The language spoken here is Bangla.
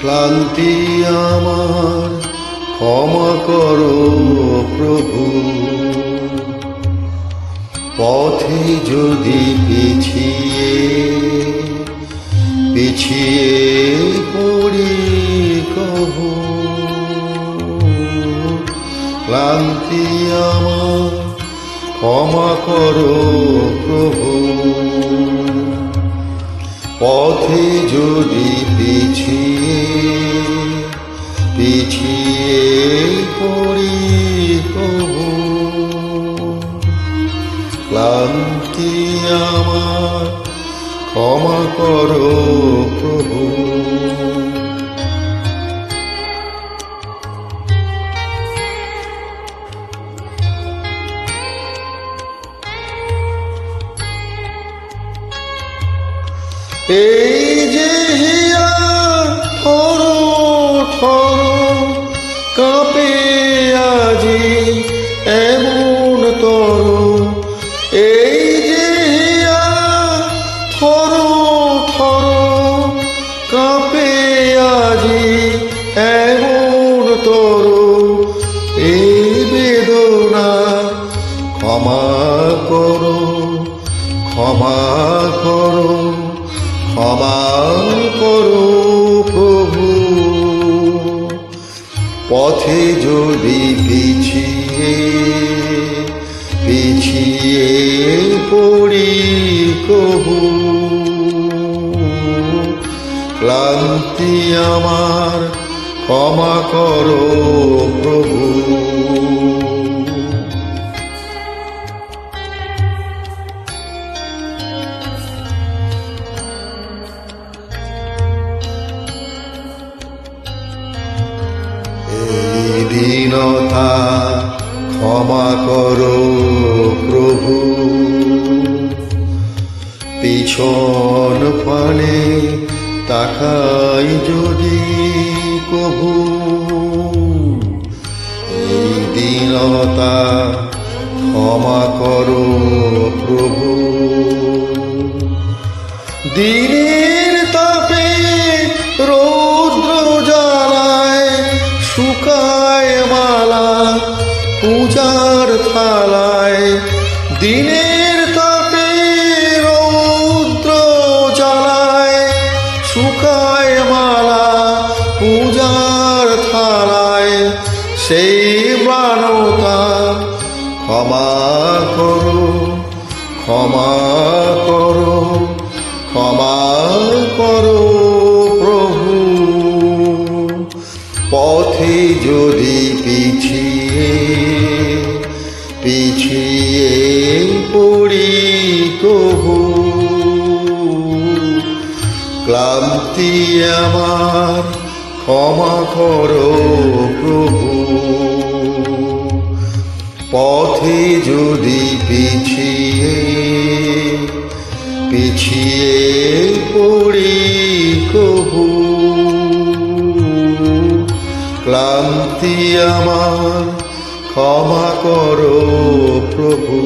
ক্লান্তি আমার, ক্ষমা করো প্রভু। পথে যদি পিছিয়ে পিছিয়ে পড়ি কহু ক্লান্তি আমার, ক্ষমা করো পথে যদি পিছিয়ে পিছিয়ে পড়ি কহু ক্লান্তি আমার ক্ষমা করো প্রভু। এই যে হিয়া থর থর কাঁপে আজি এমন তর। এই যে হিয়া থর থর কাঁপে আজি এমন তর। এই বেদনা ক্ষমা পথে যদি পিছিয়ে পিছিয়ে পড়ি কহু। ক্লান্তি আমার ক্ষমা করো প্রভু। ক্ষমা করো প্রভু। পিছন পানে তাকাই যদি কভু এই দীনতা পূজার থালায়। দিনের তাপে রৌদ্র জ্বালায়। শুকায় মালা পূজার থালায়। সেই মানতা ক্ষমা করো ক্ষমা করো। পিছিয়ে পড়ি কহু। ক্লান্তি আমার ক্ষমা করো প্রভু। পথে যদি পিছিয়ে পিছিয়ে পড়ি কহু। ক্লান্তি আমার ক্ষমা করো প্রভু।